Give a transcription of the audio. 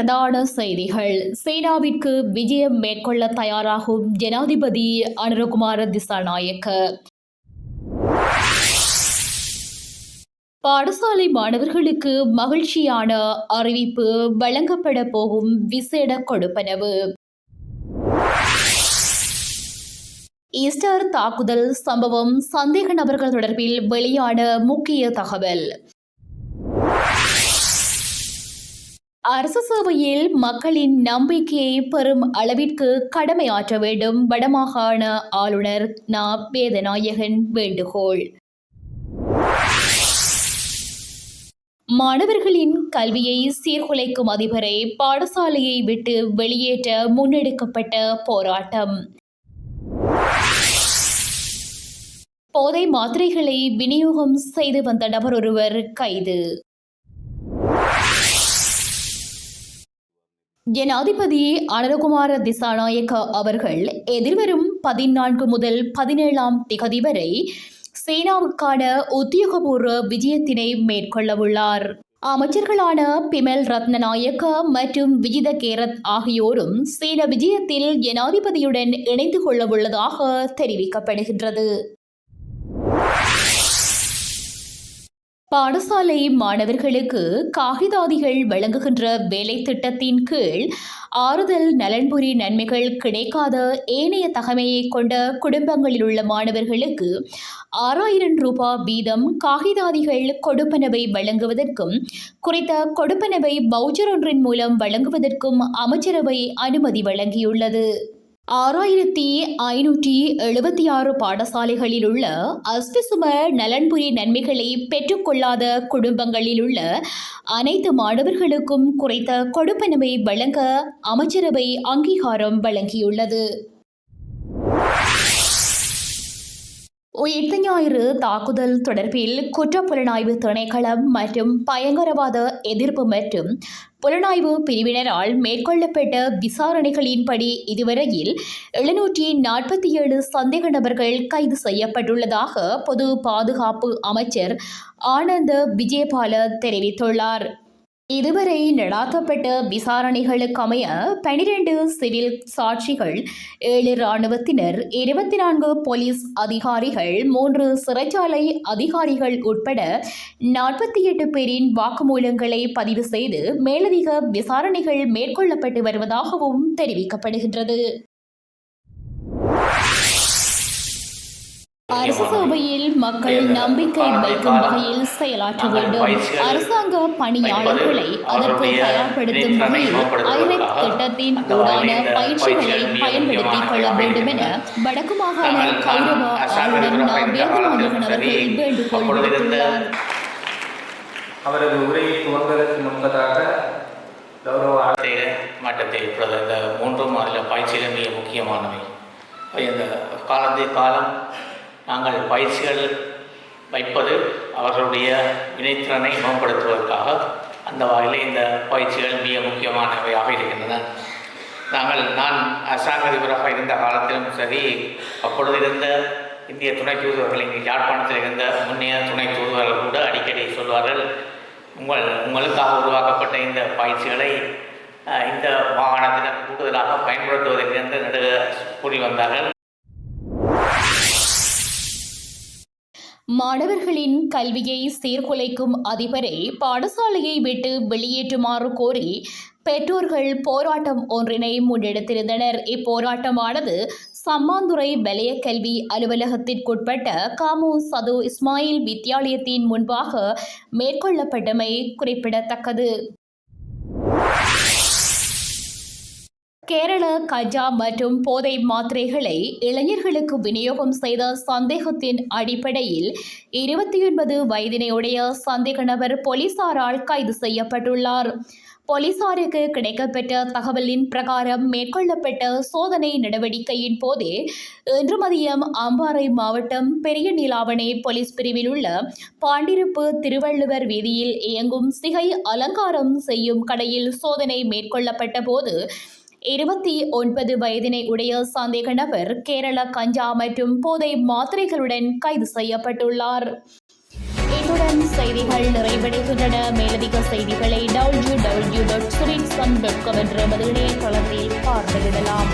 பிரதான செய்திகள். சீனாவிற்கு விஜயம் மேற்கொள்ள தயாராகும் ஜனாதிபதி அனுரகுமார திசாநாயக்க. பாடசாலை மாணவர்களுக்கு மகிழ்ச்சியான அறிவிப்பு வழங்கப்பட போகும் விசேட கொடுப்பனவு. ஈஸ்டர் தாக்குதல் சம்பவம் சந்தேக நபர்கள் தொடர்பில் வெளியான முக்கிய தகவல். அரசு சேவையில் மக்களின் நம்பிக்கையை பெறும் அளவிற்கு கடமையாற்ற வேண்டும். வடமாகாண ஆளுநர் நா. வேதநாயகன் வேண்டுகோள். மாணவர்களின் கல்வியை சீர்குலைக்கும் அதிபரை பாடசாலையை விட்டு வெளியேற்ற முன்னெடுக்கப்பட்ட போராட்டம். போதை மாத்திரைகளை விநியோகம் செய்து வந்த நபர் ஒருவர் கைது. ஜனாதிபதி அனரகுமார திசாநாயக்க அவர்கள் எதிர்வரும் பதினான்கு முதல் பதினேழாம் திகதி வரை சீனாவுக்கான உத்தியோகபூர்வ விஜயத்தினை மேற்கொள்ளவுள்ளார். அமைச்சர்களான பிமல் ரத்னநாயக்க மற்றும் விஜித கேரத் ஆகியோரும் சீன விஜயத்தில் ஜனாதிபதியுடன் இணைந்து கொள்ளவுள்ளதாக தெரிவிக்கப்படுகின்றது. பாடசாலை மாணவர்களுக்கு காகிதாதிகள் வழங்குகின்ற வேலை திட்டத்தின் கீழ் ஆறுதல் நலன்புரி நன்மைகள் கிடைக்காத ஏனைய தகமையை கொண்ட குடும்பங்களில் உள்ள மாணவர்களுக்கு ஆறாயிரம் ரூபாய் வீதம் காகிதாதிகள் கொடுப்பனவை வழங்குவதற்கும் குறித்த கொடுப்பனவை பவுச்சர் ஒன்றின் மூலம் வழங்குவதற்கும் அமைச்சரவை அனுமதி வழங்கியுள்ளது. ஆறாயிரத்தி ஐநூற்றி எழுபத்தி ஆறு பாடசாலைகளில் உள்ள அஸ்திசும நலன்புரி நன்மைகளை பெற்றுக்கொள்ளாத குடும்பங்களில் உள்ள அனைத்து மாணவர்களுக்கும் குறைத்த கொடுப்பனவை வழங்க அமைச்சரவை அங்கீகாரம் வழங்கியுள்ளது. உயிர்த்த ஞாயிறு தாக்குதல் தொடர்பில் குற்றப்புலனாய்வு திணைக்களம் மற்றும் பயங்கரவாத எதிர்ப்பு மற்றும் புலனாய்வு பிரிவினரால் மேற்கொள்ளப்பட்ட விசாரணைகளின்படி இதுவரையில் எழுநூற்றி நாற்பத்தி ஏழு சந்தேக நபர்கள் கைது செய்யப்பட்டுள்ளதாக பொது பாதுகாப்பு அமைச்சர் ஆனந்த விஜயபால தெரிவித்துள்ளார். இதுவரை நடாத்தப்பட்ட விசாரணைகளுக்கமைய பனிரெண்டு சிவில் சாட்சிகள் ஏழு இராணுவத்தினர் இருபத்தி நான்கு போலீஸ் அதிகாரிகள் மூன்று சிறைச்சாலை அதிகாரிகள் உட்பட நாற்பத்தி எட்டு பேரின் வாக்குமூலங்களை பதிவு செய்து மேலதிக விசாரணைகள் மேற்கொள்ளப்பட்டு வருவதாகவும் தெரிவிக்கப்படுகின்றது. அரசு சபையில் மக்கள் நம்பிக்கை வைக்கும் வகையில் செயலாற்ற வேண்டும். அரசாங்க பணியாளர்களை அதற்கு தயார்படுத்தும் வகையில் ஐரெக் திட்டத்தின் ஊடான பயிற்சிகளை பயன்படுத்திக் கொள்ள வேண்டும் என வடக்கு மாகாண கௌரவ ஆளுநர் நா வேதநாயகன் அவர்கள் வேண்டுகோள் விடுத்துள்ளார். அவரது உரையை துவங்குவதற்கு முன்பதாக கௌரவ ஆளுநர் மட்டத்தில் இப்பொழுது இந்த மூன்று மாநில பயிற்சிகள் மிக முக்கியமானவை. இந்த காலத்தை காலம் நாங்கள் பயிற்சிகள் வைப்பது அவர்களுடைய வினைத்திறனை மேம்படுத்துவதற்காக அந்த வகையில் இந்த பயிற்சிகள் மிக முக்கியமானவையாக இருக்கின்றன. நாங்கள் நான் அரசாங்க அதிபராக இருந்த காலத்திலும் சரி அப்பொழுது இருந்த இந்திய துணை தூதுவர்கள் இங்கே யாழ்ப்பாணத்தில் இருந்த முன்னைய துணை தூதுவர்கள் கூட அடிக்கடி சொல்வார்கள் உங்கள் உங்களுக்காக உருவாக்கப்பட்ட இந்த பயிற்சிகளை இந்த மாகாணத்தினர் கூடுதலாக பயன்படுத்துவதற்கு என்று நடுக கூறி வந்தார்கள். மாணவர்களின் கல்வியை சீர்குலைக்கும் அதிபரை பாடசாலையை விட்டு வெளியேற்றுமாறு கோரி பெற்றோர்கள் போராட்டம் ஒன்றினை முன்னெடுத்திருந்தனர். இப்போராட்டமானது சம்மாந்துறை வலய கல்வி அலுவலகத்திற்குட்பட்ட காமு சது இஸ்மாயில் வித்தியாலயத்தின் முன்பாக மேற்கொள்ளப்பட்டமை குறிப்பிடத்தக்கது. கேரள கஜா மற்றும் போதை மாத்திரைகளை இளைஞர்களுக்கு விநியோகம் செய்த சந்தேகத்தின் அடிப்படையில் இருபத்தி ஒன்பது வயதினையுடைய சந்தேக நபர் போலீசாரால் கைது செய்யப்பட்டுள்ளார். போலீசாருக்கு கிடைக்கப்பெற்ற தகவலின் பிரகாரம் மேற்கொள்ளப்பட்ட சோதனை நடவடிக்கையின் போதே இன்று மதியம் அம்பாறை மாவட்டம் பெரிய நிலாவணை போலீஸ் பிரிவில் உள்ள பாண்டிருப்பு திருவள்ளுவர் வீதியில் இயங்கும் சிகை அலங்காரம் செய்யும் கடையில் சோதனை மேற்கொள்ளப்பட்ட போது இருபத்தி ஒன்பது வயதினை உடைய சந்தேக நபர் கேரள கஞ்சா மற்றும் போதை மாத்திரைகளுடன் கைது செய்யப்பட்டுள்ளார். இத்துடன் செய்திகள் நிறைவடைகின்றன. மேலதிக செய்திகளை W W dot Suresh sun dot com என்ற எமது இணையதளத்தில் பார்வையிடலாம்.